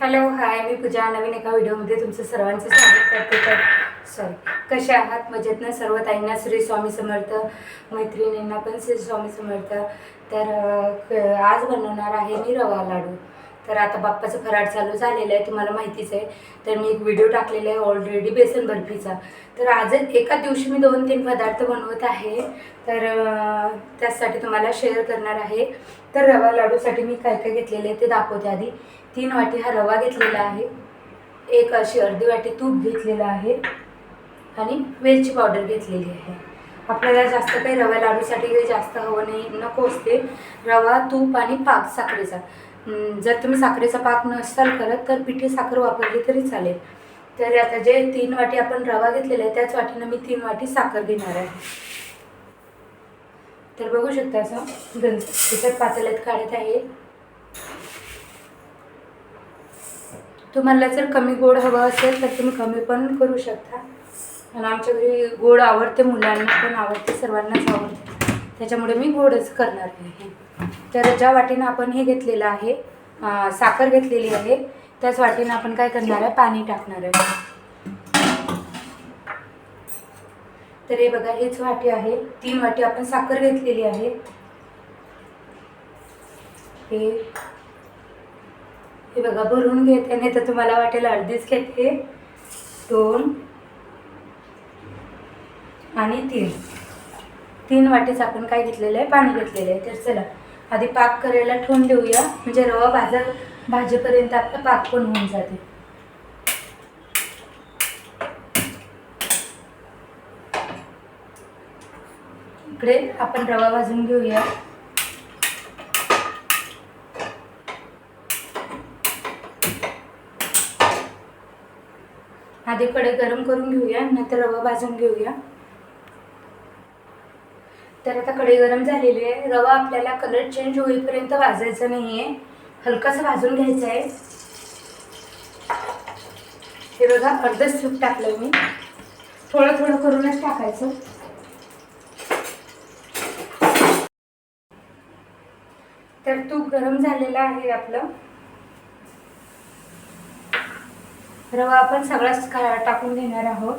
Hello hi मी पूजा. नवीन एका व्हिडिओमध्ये तुमचं सर्वांचं स्वागत करते. तर सॉरी कसे आहात? मजेत ना? सर्व ताईंना श्री स्वामी समर्थ मैत्रिणींना पण श्री स्वामी समर्थ. तर आज बनवणार आहे मी रवा लाडू. तर आता बाप्पाचं फराट चालू झालेलं आहे तुम्हाला माहितीच आहे. तर मी एक व्हिडिओ टाकलेला आहे ऑलरेडी बेसन बर्फीचा. तर आज एका दिवशी मी दोन तीन पदार्थ बनवत आहे. तर त्यासाठी तुम्हाला शेअर करणार आहे. तर रवा लाडूसाठी मी काय काय घेतलेले आहे ते दाखवते आधी. तीन वाटी हा रवा घेतलेला आहे. एक अशी अर्धी वाटी तूप घेतलेलं आहे. आणि वेलची पावडर घेतलेली आहे. आपल्याला जास्त काही रवा लाडूसाठी काही जास्त हवं नाही नको असते. रवा तूप आणि पाक साखरेचा. जर तुम्ही साखरेचा पाक नसाल करत तर पिठी साखर वापरली तरी चालेल. तर आता जे तीन वाटी आपण रवा घेतलेला आहे त्याच वाटीनं मी तीन वाटी साखर घेणार आहे. तर बघू शकता असं गंज त्याच्यात पातेल्यात काढत आहे. तुम्हाला जर कमी गोड हवं असेल तर तुम्ही कमी पण करू शकता. आणि आमच्या घरी गोड आवडते मुलांना पण आवडते सर्वांनाच आवडते. त्याच्यामुळे मी गोडच करणार आहे. तर ज्या वाटीनं आपण हे घेतलेलं आहे साखर घेतलेली आहे त्याच वाटीनं आपण काय करणार आहे? पाणी टाकणार आहे. तर हे बघा हेच वाटी आहे. तीन वाटी आपण साखर घेतलेली आहे. हे हे बघा भरून घेते नाही तर तुम्हाला वाटेल अर्धीच घेते दोन आणि तीन. तीन वाटीच आपण काय घेतलेलं आहे? पाणी घेतलेलं आहे. तर चला आधी पाक करायला ठेवून देऊया. म्हणजे रवा भाजा भाजेपर्यंत आपला पाक पण होऊन जाते. इकडे आपण रवा भाजून घेऊया. आधी कडे गरम करून घेऊया नाहीतर रवा भाजून घेऊया. तर आता कढई गरम झालेली आहे. रवा आपल्याला कलर चेंज होईपर्यंत भाजायचा नाही आहे हलकासा भाजून घ्यायचा आहे हे बघा अर्धच सूप टाकलं मी. थोडं थोडं करूनच टाकायचं. तर तूप गरम झालेला आहे आपलं. रवा आपण सगळाच का टाकून घेणार आहोत.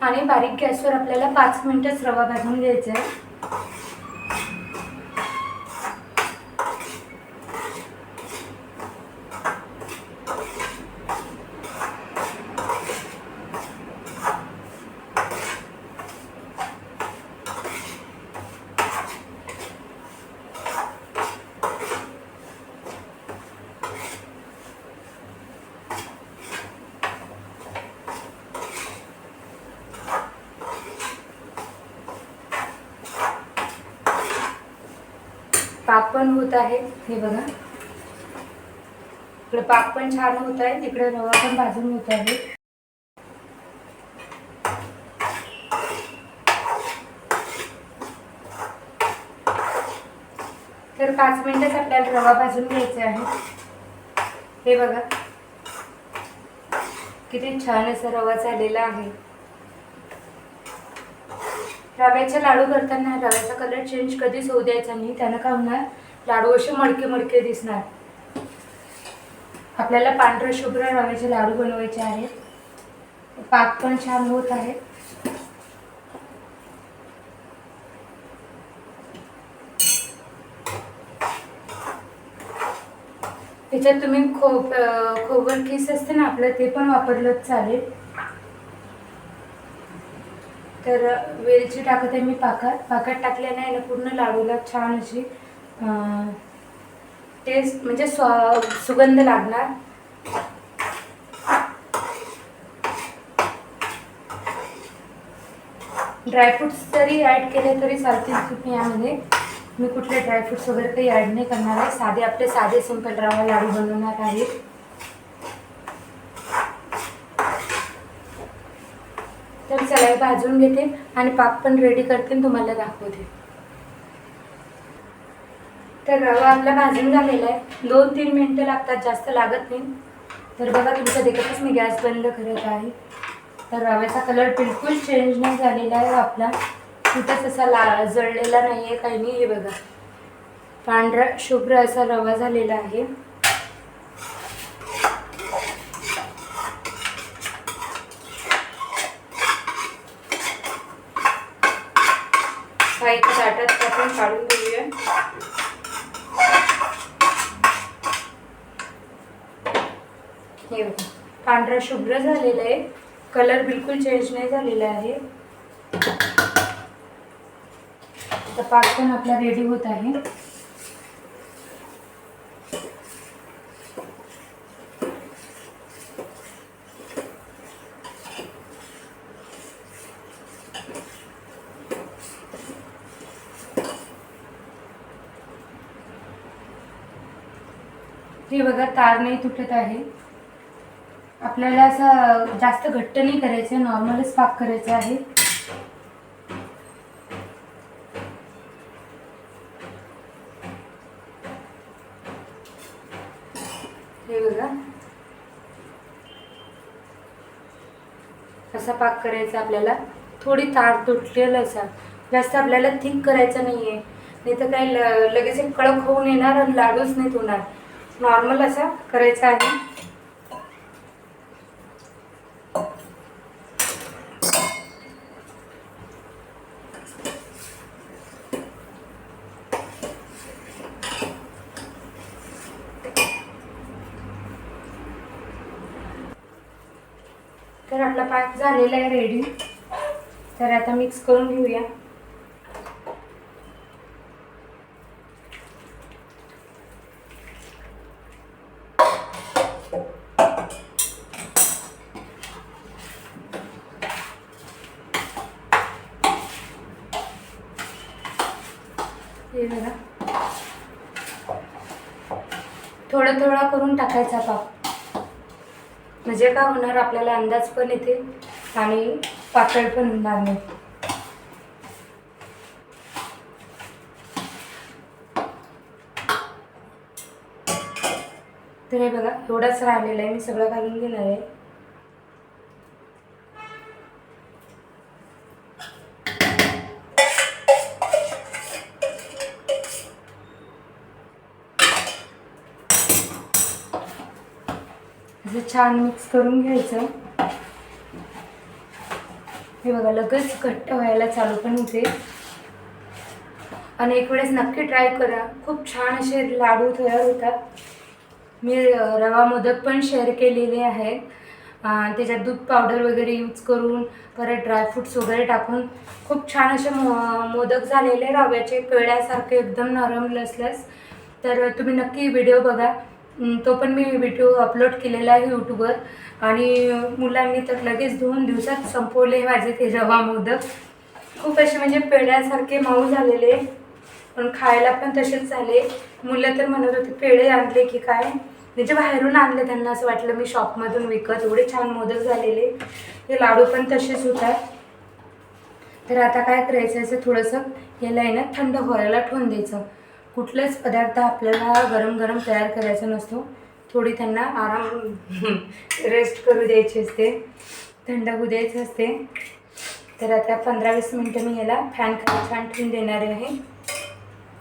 आणि बारीक गॅसवर आपल्याला पाच मिनटंच रवा भाजून घ्यायचा आहे. पाक पण होत आहे. हे बघा. इकडे पाक पण छान होत आहे. तिकडे रवा पण भाजून होत आहे. तर पाच मिनिटच आपल्याला रवा भाजून घ्यायचा आहे. हे बघा. किती छान असा रवा झालेला आहे. रव्याचे लाडू करताना रव्याचा कलर चेंज कधीच होऊ द्यायचा नाही. त्यानं काय होणार? लाडू असे मडके मडके दिसणार. आपल्याला पांढरे शुभ्र रव्याचे लाडू बनवायचे आहेत. पाक पण छान होत आहे. त्याच्यात तुम्ही खो खोबर किस असते ना आपलं ते पण वापरलं चालेल. तर वेलची टाकत आहे मी पाकात. पाकात टाकल्याने आहे ना पूर्ण लाडूला छान अशी टेस्ट म्हणजे स्व सुगंध लागणार. ड्रायफ्रुट्स जरी ॲड केले तरी चालतील तुम्ही यामध्ये. मी कुठले ड्रायफ्रुट्स वगैरे काही ॲड नाही करणार आहे. साधे आपले साधे सिंपल रवा लाडू बनवणार आहे. चला हे भाजून घेते आणि पाक पण रेडी करते आणि तुम्हाला दाखवते. तर रवा आपला भाजून झालेला आहे. दोन तीन मिनटं लागतात जास्त लागत नाही. तर बघा तुमच्या देखतच मी गॅस बंद करत आहे. तर रव्याचा कलर बिलकुल चेंज नाही झालेला आहे आपला. कुठंच असा ला जळलेला नाही आहे काही नाही हे बघा. पांढरा शुभ्र असा रवा झालेला आहे. हा इथे ताटात आपण काढून घेऊया. हे पांढरा शुभ्र झालेला आहे. कलर बिलकुल चेंज नाही झालेला आहे. आता पाक पण आपला रेडी होत आहे. हे बघा तार नाही तुटत आहे. आपल्याला असं जास्त घट्ट नाही करायचं नॉर्मलच पाक करायचा आहे. हे बघा. असा पाक करायचा आपल्याला. थोडी तार तुटलेलं असा. जास्त आपल्याला थिक करायचं नाही आहे नाही तर काही ल लगेच एक कडक होऊन येणार आणि लाडूच नाहीत होणार. नॉर्मल असा करायचा आहे. तर आपला पाक झालेला आहे रेडी तर आता मिक्स करून घेऊया हे बघा थोडा करून टाकायचा पाक म्हणजे काय होणार? आपल्याला अंदाज पण येते आणि पातळ पण होणार नाही. तर हे बघा एवढाच राहिलेला आहे. मी सगळं घालून घेणार आहे. छान मिक्स करून घ्यायचं. हे बघा लगेच घट्ट व्हायला चालू पण होते. आणि एक वेळेस नक्की ट्राय करा. खूप छान असे लाडू तयार होतात. मी रवा मोदक पण शेअर केलेले आहेत. त्याच्यात दूध पावडर वगैरे यूज करून परत ड्रायफ्रुट्स वगैरे टाकून. खूप छान असे मो मोदक झालेले रव्याचे पेड्यासारखे एकदम नरम लसलस. तर तुम्ही नक्की व्हिडिओ बघा. तो पण मी व्हिडिओ अपलोड केलेला आहे यूट्यूबवर आणि मुलांनी तर लगेच दोन दिवसात संपवले माझे ते रवा मोदक. खूप असे म्हणजे पेड्यासारखे मऊ झालेले. पण खायला पण तसेच झाले. मुलं तर म्हणत होते पेढे आणले की काय? म्हणजे बाहेरून आणले त्यांना असं वाटलं मी शॉपमधून विकत. एवढे छान मोदक झालेले. हे लाडू पण तसेच होतात. तर आता काय करायचं असं थोडंसं याला आहे ना थंड व्हायला ठेवून द्यायचं. कुठलाच पदार्थ आपल्याला गरम गरम तयार करायचा नसतो. थोडी त्यांना आराम रेस्ट करू द्यायची असते. थंड होऊ द्यायचं असते. तर आता पंधरा वीस मिनटं मी याला फॅन खाली छान ठेवून देणार आहे.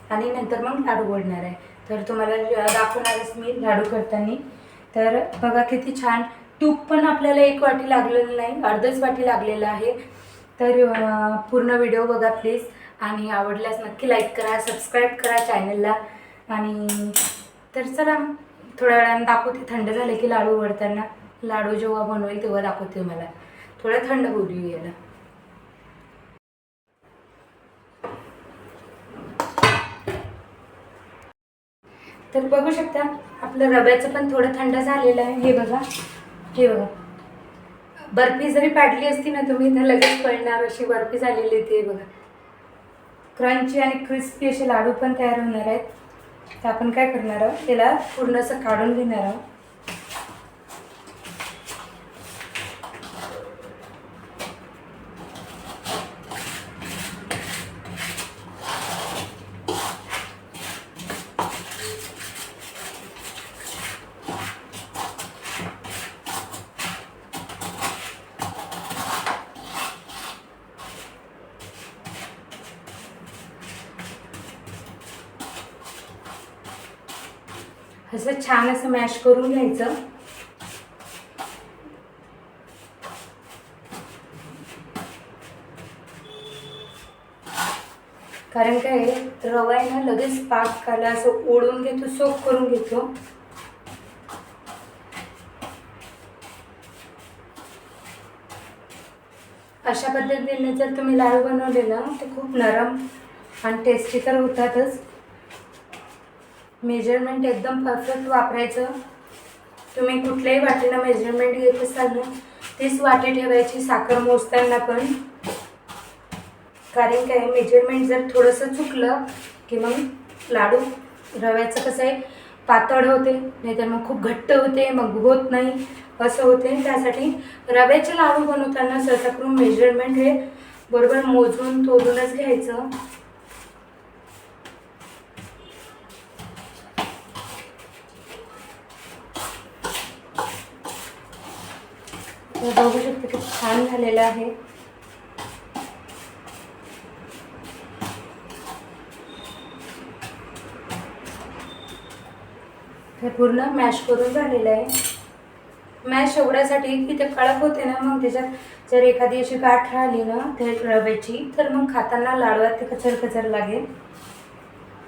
आणि नंतर मग लाडू ओढणार आहे. तर तुम्हाला दाखवणारच मी लाडू करताना. तर बघा किती छान. तूप पण आपल्याला एक वाटी लागलेलं नाही अर्धच वाटी लागलेलं आहे. तर पूर्ण व्हिडिओ बघा प्लीज आणि आवडल्यास नक्की लाईक करा सबस्क्राईब करा चॅनलला आणि तर चला थोड्या वेळानं दाखवते. थंड झाले की लाडू उघडताना लाडू जेव्हा बनवेल तेव्हा दाखवते मला. थोडं थंड होऊ देऊ याला. तर बघू शकता आपलं रव्याचं पण थोडं थंड झालेलं आहे. हे बघा. हे बघा. बर्फी जरी पाडली असती ना तुम्ही तर लगेच पडणार अशी बर्फी झालेली ते बघा. क्रंची आणि क्रिस्पी असे लाडू पण तयार होणार आहेत. तर आपण काय करणार आहोत? त्याला पूर्ण असं काढून घेणार आहोत. असं छान असं मॅश करून घ्यायचं. कारण काय रवा आहे ना लगेच पाक काला असं ओढून घेतो सोप करून घेतो. अशा पद्धतीने जर तुम्ही लाडू बनवले ना ते खूप नरम आणि टेस्टी तर होतातच. मेजरमेंट एकदम परफेक्ट वापरायचं. तुम्ही कुठल्याही वाटेनं मेजरमेंट घेत असाल ना तीच वाटे ठेवायची साखर मोजताना पण. कारण काय मेजरमेंट जर थोडंसं चुकलं की मग लाडू रव्याचं कसं आहे पातळ होते नाहीतर मग खूप घट्ट होते मग होत नाही असं होते. त्यासाठी रव्याचे लाडू बनवताना सहसा करून मेजरमेंट हे बरोबर मोजून तोडूनच घ्यायचं. तर बघू शकते की छान झालेलं आहे. हे पूर्ण मॅश करून झालेलं आहे. मॅश एवढ्यासाठी की ते कडक होते ना मग त्याच्यात जर एखादी अशी गाठ राहिली ना ते रव्याची तर मग खाताना लाडवात ते कचर कचर लागेल.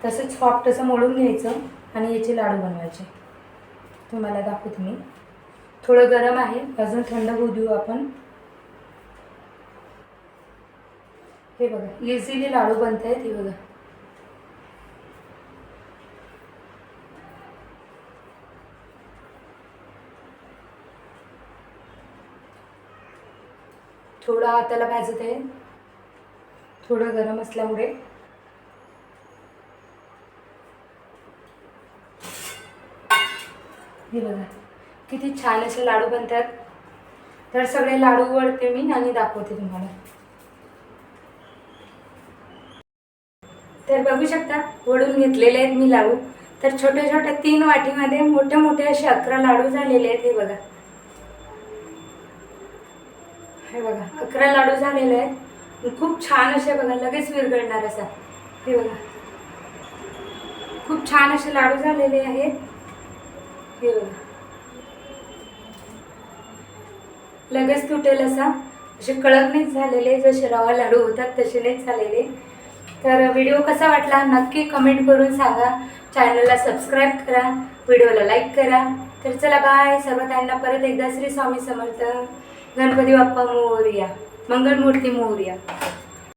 तसंच सॉफ्ट असं मोडून घ्यायचं आणि याचे लाडू बनवायचे. तुम्हाला दाखवते मी. थोडं गरम आहे. अजून थंड होऊ देऊ आपण. हे बघा इझिली लाडू बनत आहेत हे बघा. थोडं हाताला भाजत आहे. थोडं गरम असल्यामुळे. हे बघा. किती छान असे लाडू बनतात. तर सगळे लाडू वळते मी आणि दाखवते तुम्हाला. तर बघू शकता वडून घेतलेले आहेत मी लाडू. तर छोट्या छोट्या तीन वाटीमध्ये मोठे मोठे असे अकरा लाडू झालेले आहेत हे बघा. हे बघा अकरा लाडू झालेले आहेत. खूप छान असे बघा लगेच विरघळणार असा. हे बघा. खूप छान असे लाडू झालेले आहेत. हे बघा. लगेच तुटेल असा. असे कडक झालेले जसे रवा लाडू होतात तसे नाहीच झालेले. तर व्हिडिओ कसा वाटला नक्की कमेंट करून सांगा. चॅनलला सबस्क्राईब करा व्हिडिओला लाईक करा. तर चला बाय सर्व त्यांना परत एकदा श्री स्वामी समर्थ. गणपती बाप्पा मोरया. मंगलमूर्ती मोरया.